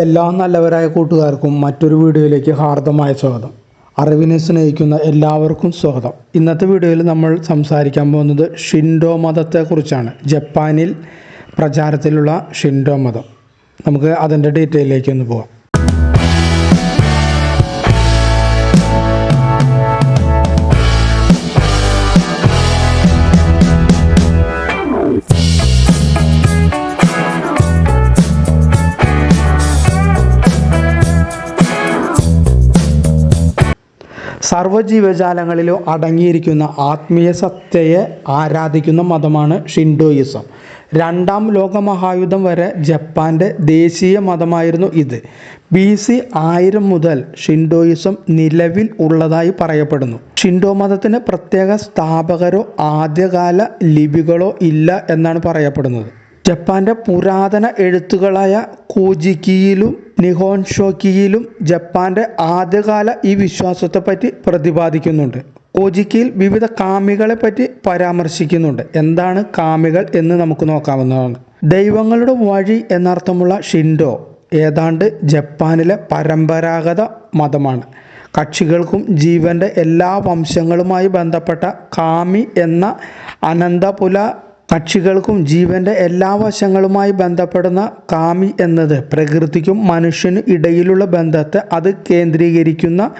എല്ലാ നല്ലവരായ കൂട്ടുകാർക്കും മറ്റൊരു വീഡിയോയിലേക്ക് ഹാർദമായ സ്വാഗതം. അറിവിനെ സ്നേഹിക്കുന്ന എല്ലാവർക്കും സ്വാഗതം. ഇന്നത്തെ വീഡിയോയിൽ നമ്മൾ സംസാരിക്കാൻ പോകുന്നത് ഷിൻഡോ മതത്തെക്കുറിച്ചാണ്. ജപ്പാനിൽ പ്രചാരത്തിലുള്ള ഷിൻഡോ മതം. നമുക്ക് അതിന്റെ ഡീറ്റെയിലേക്ക് ഒന്ന് പോകാം. സർവജീവജാലങ്ങളിലും അടങ്ങിയിരിക്കുന്ന ആത്മീയ സത്തയെ ആരാധിക്കുന്ന മതമാണ് ഷിൻഡോയിസം രണ്ടാം ലോകമഹായുദ്ധം വരെ ജപ്പാന്റെ ദേശീയ മതമായിരുന്നു ഇത്. ബി സി ആയിരം മുതൽ ഷിൻഡോയിസം നിലവിൽ ഉള്ളതായി പറയപ്പെടുന്നു. ഷിൻഡോ മതത്തിന് പ്രത്യേക സ്ഥാപകരോ ആദ്യകാല ലിപികളോ ഇല്ല എന്നാണ് പറയപ്പെടുന്നത്. ജപ്പാന്റെ പുരാതന എഴുത്തുകളായ കോജിക്കിയിലും നിഹോൻഷോക്കിയിലും ജപ്പാന്റെ ആദ്യകാല ഈ വിശ്വാസത്തെപ്പറ്റി പ്രതിപാദിക്കുന്നുണ്ട്. കോജിക്കിയിൽ വിവിധ കാമികളെ പറ്റി പരാമർശിക്കുന്നുണ്ട്. എന്താണ് കാമികൾ എന്ന് നമുക്ക് നോക്കാവുന്നതാണ്. ദൈവങ്ങളുടെ വഴി എന്നർത്ഥമുള്ള ഷിൻഡോ ഏതാണ്ട് ജപ്പാനിലെ പരമ്പരാഗത മതമാണ്. കക്ഷികൾക്കും ജീവന്റെ എല്ലാ വംശങ്ങളുമായി ബന്ധപ്പെട്ട കാമി എന്ന അനന്തപുല കക്ഷികൾക്കും ജീവന്റെ എല്ലാ വശങ്ങളുമായി ബന്ധപ്പെടുന്ന കാമി എന്നത് പ്രകൃതിക്കും മനുഷ്യനും ഇടയിലുള്ള ബന്ധത്തെ അത് കേന്ദ്രീകരിക്കുന്ന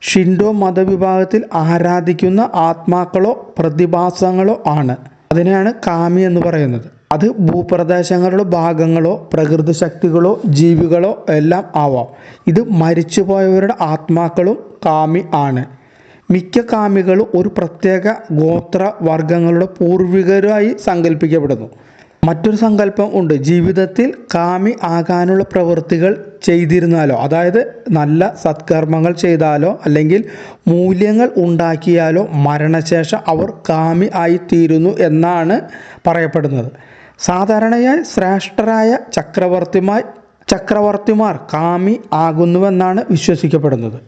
ഷിൻഡോ മതവിഭാഗത്തിൽ ആരാധിക്കുന്ന ആത്മാക്കളോ പ്രതിഭാസങ്ങളോ ആണ്. അതിനെയാണ് കാമി എന്ന് പറയുന്നത്. അത് ഭൂപ്രദേശങ്ങളുടെ ഭാഗങ്ങളോ പ്രകൃതി ശക്തികളോ ജീവികളോ എല്ലാം ആവാം. ഇത് മരിച്ചുപോയവരുടെ ആത്മാക്കളും കാമി ആണ്. മിക്ക കാമികളും ഒരു പ്രത്യേക ഗോത്ര വർഗങ്ങളുടെ പൂർവികരായി സങ്കല്പിക്കപ്പെടുന്നു മറ്റൊരു സങ്കല്പം ഉണ്ട്. ജീവിതത്തിൽ കാമി ആകാനുള്ള പ്രവൃത്തികൾ ചെയ്തിരുന്നാലോ അതായത് നല്ല സത്കർമ്മങ്ങൾ ചെയ്താലോ അല്ലെങ്കിൽ മൂല്യങ്ങൾ ഉണ്ടാക്കിയാലോ മരണശേഷം അവർ കാമി ആയിത്തീരുന്നു എന്നാണ് പറയപ്പെടുന്നത്. സാധാരണയായി ശ്രേഷ്ഠരായ ചക്രവർത്തിമാർ ചക്രവർത്തിമാർ കാമി ആകുന്നുവെന്നാണ് വിശ്വസിക്കപ്പെടുന്നത്.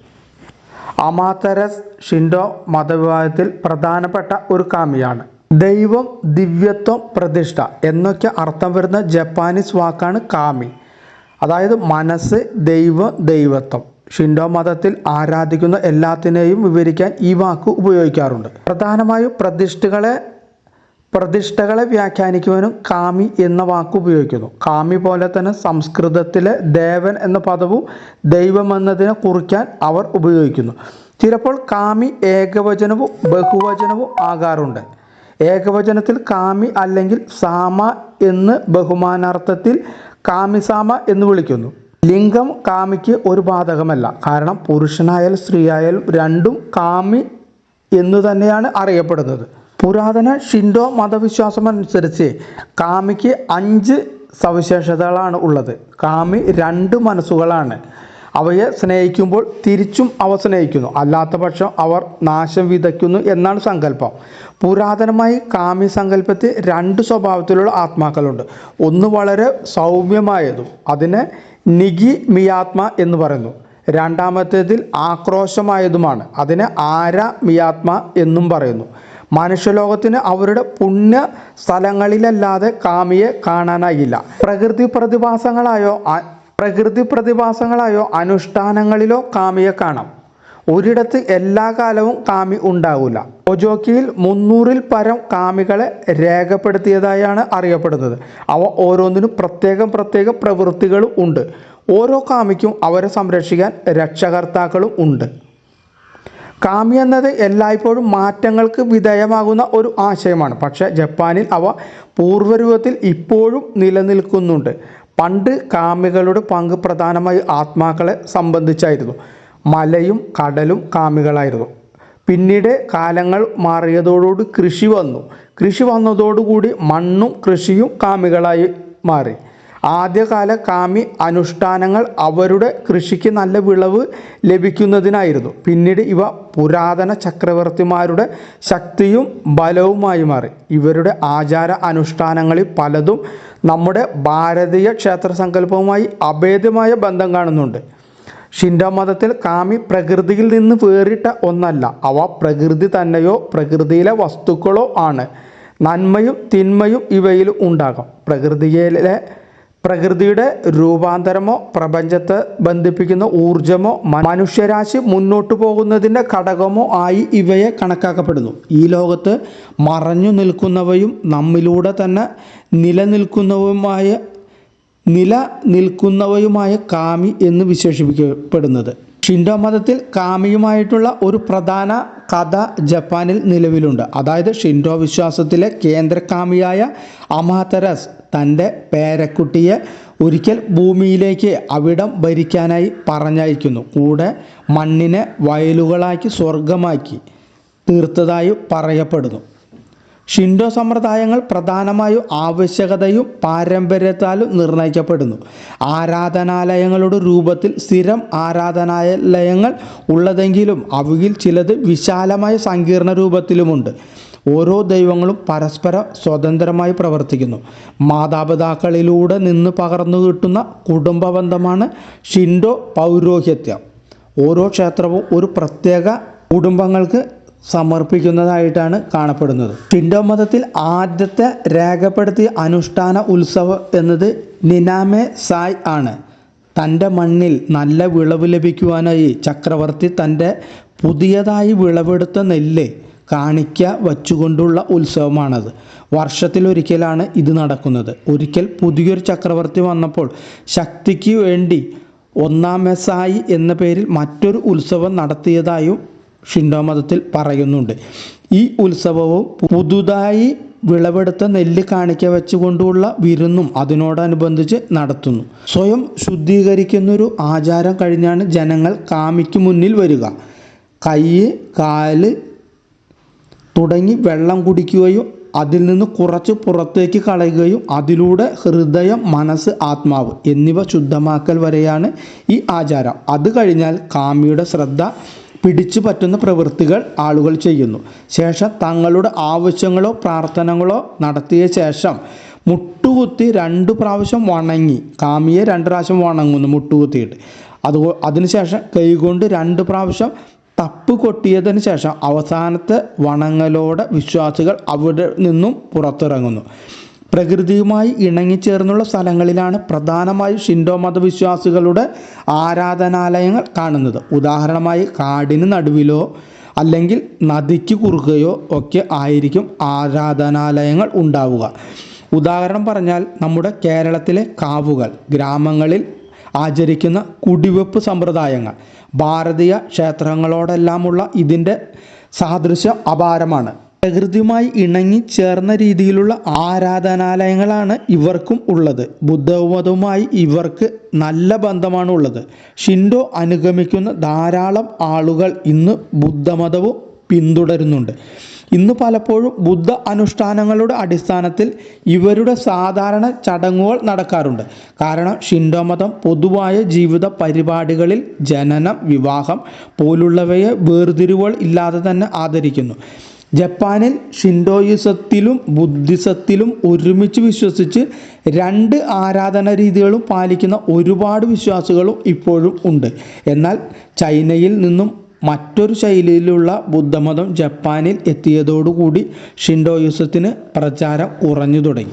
അമാതരസ് ഷിൻഡോ മതവിഭാഗത്തിൽ പ്രധാനപ്പെട്ട ഒരു കാമിയാണ്. ദൈവം ദിവ്യത്വം പ്രതിഷ്ഠ എന്നൊക്കെ അർത്ഥം വരുന്ന ജപ്പാനീസ് വാക്കാണ് കാമി. അതായത് മനസ്സ് ദൈവം ദൈവത്വം. ഷിൻഡോ മതത്തിൽ ആരാധിക്കുന്ന എല്ലാത്തിനെയും വിവരിക്കാൻ ഈ വാക്ക് ഉപയോഗിക്കാറുണ്ട്. പ്രധാനമായും പ്രതിഷ്ഠകളെ പ്രതിഷ്ഠകളെ വ്യാഖ്യാനിക്കുവാനും കാമി എന്ന വാക്ക് ഉപയോഗിക്കുന്നു. കാമി പോലെ തന്നെ സംസ്കൃതത്തിലെ ദേവൻ എന്ന പദവും ദൈവം എന്നതിനെ കുറിക്കാൻ അവർ ഉപയോഗിക്കുന്നു. ചിലപ്പോൾ കാമി ഏകവചനവും ബഹുവചനവും ആകാറുണ്ട്. ഏകവചനത്തിൽ കാമി അല്ലെങ്കിൽ സാമ എന്ന് ബഹുമാനാർത്ഥത്തിൽ കാമിസാമ എന്ന് വിളിക്കുന്നു. ലിംഗം കാമിക്ക് ഒരു ബാധകമല്ല. കാരണം പുരുഷനായാലും സ്ത്രീയായാലും രണ്ടും കാമി എന്ന് തന്നെയാണ് അറിയപ്പെടുന്നത്. പുരാതന ഷിൻഡോ മതവിശ്വാസം അനുസരിച്ച് കാമിക്ക് അഞ്ച് സവിശേഷതകളാണ് ഉള്ളത്. കാമി രണ്ട് മനസ്സുകളാണ്. അവയെ സ്നേഹിക്കുമ്പോൾ തിരിച്ചും അവ സ്നേഹിക്കുന്നു. അല്ലാത്ത പക്ഷം അവർ നാശം വിതയ്ക്കുന്നു എന്നാണ് സങ്കല്പം. പുരാതനമായി കാമി സങ്കല്പത്തിൽ രണ്ട് സ്വഭാവത്തിലുള്ള ആത്മാക്കളുണ്ട്. ഒന്ന് വളരെ സൗമ്യമായതും അതിനെ നിഗി മിയാത്മ എന്ന് പറയുന്നു. രണ്ടാമത്തേതിൽ ആക്രോശമായതുമാണ് അതിനെ ആര മിയാത്മ എന്നും പറയുന്നു. മനുഷ്യലോകത്തിന് അവരുടെ പുണ്യ സ്ഥലങ്ങളിലല്ലാതെ കാമിയെ കാണാനായില്ല. പ്രകൃതി പ്രതിഭാസങ്ങളായോ പ്രകൃതി പ്രതിഭാസങ്ങളായോ അനുഷ്ഠാനങ്ങളിലോ കാമിയെ കാണാം. ഒരിടത്ത് എല്ലാ കാലവും കാമി ഉണ്ടാവില്ല ഒജോക്കിയിൽ മുന്നൂറിൽ പരം കാമികളെ രേഖപ്പെടുത്തിയതായാണ് അറിയപ്പെടുന്നത്. അവ ഓരോന്നിനും പ്രത്യേകം പ്രത്യേകം പ്രവൃത്തികളും ഉണ്ട്. ഓരോ കാമിക്കും അവരെ സംരക്ഷിക്കാൻ രക്ഷകർത്താക്കളും ഉണ്ട്. കാമി എന്നത് എല്ലായ്പ്പോഴും മാറ്റങ്ങൾക്ക് വിധേയമാകുന്ന ഒരു ആശയമാണ്. പക്ഷേ ജപ്പാനിൽ അവ പൂർവരൂപത്തിൽ ഇപ്പോഴും നിലനിൽക്കുന്നുണ്ട്. പണ്ട് കാമികളുടെ പങ്ക് പ്രധാനമായി ആത്മാക്കളെ സംബന്ധിച്ചായിരുന്നു. മലയും കടലും കാമികളായിരുന്നു. പിന്നീട് കാലങ്ങൾ മാറിയതോടുകൂടി കൃഷി വന്നു. കൃഷി വന്നതോടുകൂടി മണ്ണും കൃഷിയും കാമികളായി മാറി. ആദ്യകാല കാമി അനുഷ്ഠാനങ്ങൾ അവരുടെ കൃഷിക്ക് നല്ല വിളവ് ലഭിക്കുന്നതിനായിരുന്നു. പിന്നീട് ഇവ പുരാതന ചക്രവർത്തിമാരുടെ ശക്തിയും ബലവുമായി മാറി. ഇവരുടെ ആചാര അനുഷ്ഠാനങ്ങളിൽ പലതും നമ്മുടെ ഭാരതീയ ക്ഷേത്ര സങ്കല്പവുമായി അഭേദ്യമായ ബന്ധം കാണുന്നുണ്ട്. ഷിൻഡോ മതത്തിൽ കാമി പ്രകൃതിയിൽ നിന്ന് വേറിട്ട ഒന്നല്ല. അവ പ്രകൃതി തന്നെയോ പ്രകൃതിയിലെ വസ്തുക്കളോ ആണ്. നന്മയും തിന്മയും ഇവയിൽ ഉണ്ടാകാം. പ്രകൃതിയിലെ പ്രകൃതിയുടെ രൂപാന്തരമോ പ്രപഞ്ചത്തെ ബന്ധിപ്പിക്കുന്ന ഊർജമോ മനുഷ്യരാശി മുന്നോട്ടു പോകുന്നതിന്റെ ഘടകമോ ആയി ഇവയെ കണക്കാക്കപ്പെടുന്നു. ഈ ലോകത്ത് മറഞ്ഞു നിൽക്കുന്നവയും നമ്മിലൂടെ തന്നെ നിലനിൽക്കുന്നവയുമായ നിലനിൽക്കുന്നവയുമായ കാമി എന്ന് വിശേഷിപ്പിക്കപ്പെടുന്നത്. ഷിൻഡോ മതത്തിൽ കാമിയുമായിട്ടുള്ള ഒരു പ്രധാന കഥ ജപ്പാനിൽ നിലവിലുണ്ട്. അതായത് ഷിൻഡോ വിശ്വാസത്തിലെ കേന്ദ്രകാമിയായ അമാതരസ് തന്റെ പേരക്കുട്ടിയെ ഒരിക്കൽ ഭൂമിയിലേക്ക് അവിടം ഭരിക്കാനായി പറഞ്ഞയക്കുന്നു. കൂടെ മണ്ണിനെ വയലുകളാക്കി സ്വർഗമാക്കി തീർത്തതായി പറയപ്പെടുന്നു. ഷിൻഡോ സമ്പ്രദായങ്ങൾ പ്രധാനമായും ആവശ്യകതയും പാരമ്പര്യത്താലും നിർണയിക്കപ്പെടുന്നു. ആരാധനാലയങ്ങളുടെ രൂപത്തിൽ സ്ഥിരം ആരാധനാലയങ്ങൾ ഉള്ളതെങ്കിലും അവയിൽ ചിലത് വിശാലമായ സങ്കീർണ രൂപത്തിലുമുണ്ട്. ഓരോ ദൈവങ്ങളും പരസ്പര സ്വതന്ത്രമായി പ്രവർത്തിക്കുന്നു. മാതാപിതാക്കളിലൂടെ നിന്ന് പകർന്നു കിട്ടുന്ന കുടുംബ ബന്ധമാണ് ഷിൻഡോ പൗരോഹിത്യം. ഓരോ ക്ഷേത്രവും ഒരു പ്രത്യേക കുടുംബങ്ങൾക്ക് സമർപ്പിക്കുന്നതായിട്ടാണ് കാണപ്പെടുന്നത്. ഷിൻഡോ മതത്തിൽ ആദ്യത്തെ രേഖപ്പെടുത്തിയ അനുഷ്ഠാന ഉത്സവം എന്നത് നിനാമെ സായ് ആണ്. തന്റെ മണ്ണിൽ നല്ല വിളവ് ലഭിക്കുവാനായി ചക്രവർത്തി തന്റെ പുതിയതായി വിളവെടുത്ത നെല്ല് കാണിക്ക വച്ചുകൊണ്ടുള്ള ഉത്സവമാണത്. വർഷത്തിലൊരിക്കലാണ് ഇത് നടക്കുന്നത്. ഒരിക്കൽ പുതിയൊരു ചക്രവർത്തി വന്നപ്പോൾ ശക്തിക്ക് വേണ്ടി ഒന്നാം മെസ്സായി എന്ന പേരിൽ മറ്റൊരു ഉത്സവം നടത്തിയതായും ഷിൻഡോ മതത്തിൽ പറയുന്നുണ്ട്. ഈ ഉത്സവവും പുതുതായി വിളവെടുത്ത നെല്ല് കാണിക്ക വെച്ചുകൊണ്ടുള്ള വിരുന്നും അതിനോടനുബന്ധിച്ച് നടത്തുന്നു. സ്വയം ശുദ്ധീകരിക്കുന്നൊരു ആചാരം കഴിഞ്ഞാണ് ജനങ്ങൾ കാമിക്ക് മുന്നിൽ വരിക. കൈ കാൽ തുടങ്ങി വെള്ളം കുടിക്കുകയും അതിൽ നിന്ന് കുറച്ച് പുറത്തേക്ക് കളയുകയും അതിലൂടെ ഹൃദയം മനസ്സ് ആത്മാവ് എന്നിവ ശുദ്ധമാക്കൽ വരെയാണ് ഈ ആചാരം. അത് കഴിഞ്ഞാൽ കാമിയുടെ ശ്രദ്ധ പിടിച്ചു പറ്റുന്ന പ്രവൃത്തികൾ ആളുകൾ ചെയ്യുന്നു. ശേഷം തങ്ങളുടെ ആവശ്യങ്ങളോ പ്രാർത്ഥനകളോ നടത്തിയ ശേഷം മുട്ടുകുത്തി രണ്ട് പ്രാവശ്യം വണങ്ങി. കാമിയെ രണ്ട് പ്രാവശ്യം വണങ്ങുന്നു മുട്ടുകുത്തിയിട്ട്. അത് അതിനുശേഷം കൈകൊണ്ട് രണ്ട് പ്രാവശ്യം തപ്പ് കൊട്ടിയതിന് ശേഷം അവസാനത്തെ വണങ്ങലോടെ വിശ്വാസികൾ അവിടെ നിന്നും പുറത്തിറങ്ങുന്നു. പ്രകൃതിയുമായി ഇണങ്ങിച്ചേർന്നുള്ള സ്ഥലങ്ങളിലാണ് പ്രധാനമായും ഷിൻഡോ മതവിശ്വാസികളുടെ ആരാധനാലയങ്ങൾ കാണുന്നത്. ഉദാഹരണമായി കാടിന് നടുവിലോ അല്ലെങ്കിൽ നദിക്ക് കുറുകയോ ഒക്കെ ആയിരിക്കും ആരാധനാലയങ്ങൾ ഉണ്ടാവുക. ഉദാഹരണം പറഞ്ഞാൽ നമ്മുടെ കേരളത്തിലെ കാവുകൾ ഗ്രാമങ്ങളിൽ ആചരിക്കുന്ന കുടിവെപ്പ് സമ്പ്രദായങ്ങൾ. ഭാരതീയ ക്ഷേത്രങ്ങളോടെല്ലാമുള്ള ഇതിന്റെ സാദൃശ്യം അപാരമാണ്. പ്രകൃതിയുമായി ഇണങ്ങി ചേർന്ന രീതിയിലുള്ള ആരാധനാലയങ്ങളാണ് ഇവർക്കും ഉള്ളത്. ബുദ്ധമതവുമായി ഇവർക്ക് നല്ല ബന്ധമാണ് ഉള്ളത് ഷിൻഡോ അനുഗമിക്കുന്ന ധാരാളം ആളുകൾ ഇന്ന് ബുദ്ധമതവും പിന്തുടരുന്നുണ്ട്. ഇന്ന് പലപ്പോഴും ബുദ്ധ അനുഷ്ഠാനങ്ങളുടെ അടിസ്ഥാനത്തിൽ ഇവരുടെ സാധാരണ ചടങ്ങുകൾ നടക്കാറുണ്ട്. കാരണം ഷിൻഡോമതം പൊതുവായ ജീവിത പരിപാടികളിൽ ജനനം വിവാഹം പോലുള്ളവയെ വേർതിരിവുകൾ ഇല്ലാതെ തന്നെ ആദരിക്കുന്നു. ജപ്പാനിൽ ഷിൻഡോയിസത്തിലും ബുദ്ധിസത്തിലും ഒരുമിച്ച് വിശ്വസിച്ച് രണ്ട് ആരാധന രീതികളും പാലിക്കുന്ന ഒരുപാട് വിശ്വാസികളും ഇപ്പോഴും ഉണ്ട്. എന്നാൽ ചൈനയിൽ നിന്നും മറ്റൊരു ശൈലിയിലുള്ള ബുദ്ധമതം ജപ്പാനിൽ എത്തിയതോടുകൂടി ഷിൻഡോയിസത്തിന് പ്രചാരം കുറഞ്ഞു തുടങ്ങി.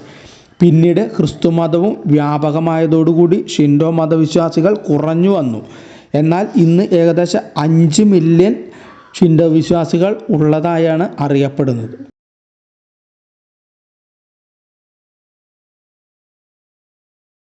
പിന്നീട് ക്രിസ്തുമതവും വ്യാപകമായതോടുകൂടി ഷിൻഡോ മതവിശ്വാസികൾ കുറഞ്ഞു വന്നു. എന്നാൽ ഇന്ന് ഏകദേശം അഞ്ച് മില്യൺ ഷിൻഡോ വിശ്വാസികൾ ഉള്ളതായാണ് അറിയപ്പെടുന്നത്.